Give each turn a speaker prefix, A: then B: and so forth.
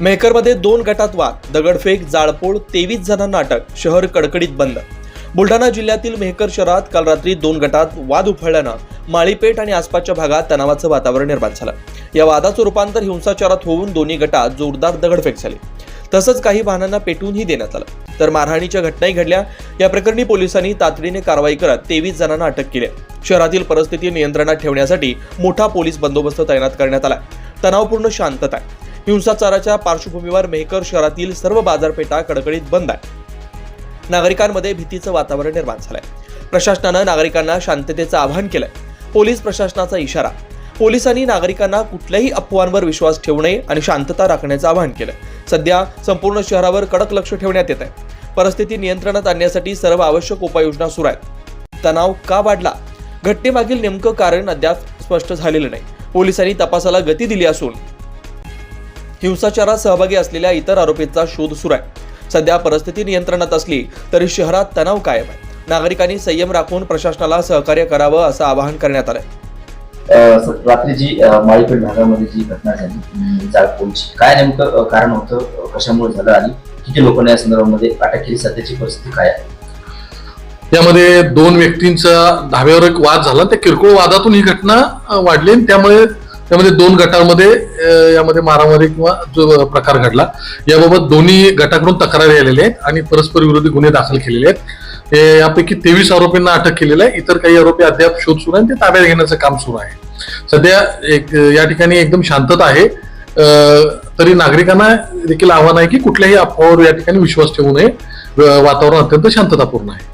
A: मेहकरमध्ये दोन गटात वाद दगडफेक जाळपोळ तेवीस जणांना अटक शहर कडकडीत बंद. बुलढाणा जिल्ह्यातील मेहकर शहरात काल रात्री दोन गटात वाद उफळल्यानं माळीपेठ आणि आसपासच्या भागात तणावाचं वातावरण निर्माण झालं. या वादाचं रूपांतर हिंसाचारात होऊन दोन्ही गटात जोरदार दगडफेक झाली. तसंच काही वाहनांना पेटवूनही देण्यात आलं. तर मारहाणीच्या घटनाही घडल्या. या प्रकरणी पोलिसांनी तातडीने कारवाई करत तेवीस जणांना अटक केली शहरातील परिस्थिती नियंत्रणात ठेवण्यासाठी मोठा पोलीस बंदोबस्त तैनात करण्यात आला तणावपूर्ण शांतता आहे. हिंसाचाराच्या पार्श्वभूमीवर मेहकर शहरातील सर्व बाजारपेठा कडकडीत बंद आहे नागरिकांमध्ये भीतीचं वातावरण निर्माण झालंय. प्रशासनानं नागरिकांना शांततेचं आवाहन केलंय. पोलीस प्रशासनाचा इशारा पोलिसांनी नागरिकांना कुठल्याही अफवांवर विश्वास ठेवू नये आणि शांतता राखण्याचं आवाहन केलं सध्या संपूर्ण शहरावर कडक लक्ष ठेवण्यात येत आहे परिस्थिती नियंत्रणात आणण्यासाठी सर्व आवश्यक उपाययोजना सुरू आहेत. तणाव का वाढला? घटनेमागील नेमकं कारण अद्याप स्पष्ट झालेलं नाही. पोलिसांनी तपासाला गती दिली असून हिंसाचारात सहभागी असलेल्या इतर आरोपींचा शोध सुरू आहे. सध्या परिस्थिती नियंत्रणात असली तरी शहरात तणाव कायम आहे. नागरिकांनी संयम राखून प्रशासनाला सहकार्य करावं असं आवाहन करण्यात आलंय.
B: रात्री जी माळीपेठ भागामध्ये जी घटना झाली जाळपोळची काय नेमकं कारण होतं? कशामुळे झालं आणि किती लोकांना या संदर्भामध्ये अटक केली? सध्याची परिस्थिती काय आहे?
C: यामध्ये दोन व्यक्तींचा धाब्यावर एक वाद झाला. त्या किरकोळ वादातून ही घटना वाढली आणि त्यामुळे त्यामध्ये दोन गटांमध्ये यामध्ये मारामारी किंवा जो प्रकार घडला. याबाबत दोन्ही गटाकडून तक्रारी आलेल्या आहेत आणि परस्पर विरोधी गुन्हे दाखल केलेले आहेत. यापैकी तेवीस आरोपींना अटक केलेलं आहे. इतर काही आरोपी अद्याप शोध सुरू आहे ते ताब्यात घेण्याचं काम सुरू आहे. सध्या एक या ठिकाणी एकदम शांतता आहे. तरी नागरिकांना देखील आव्हान आहे की कुठल्याही अफवावर या ठिकाणी विश्वास ठेवू नये. वातावरण अत्यंत शांततापूर्ण आहे.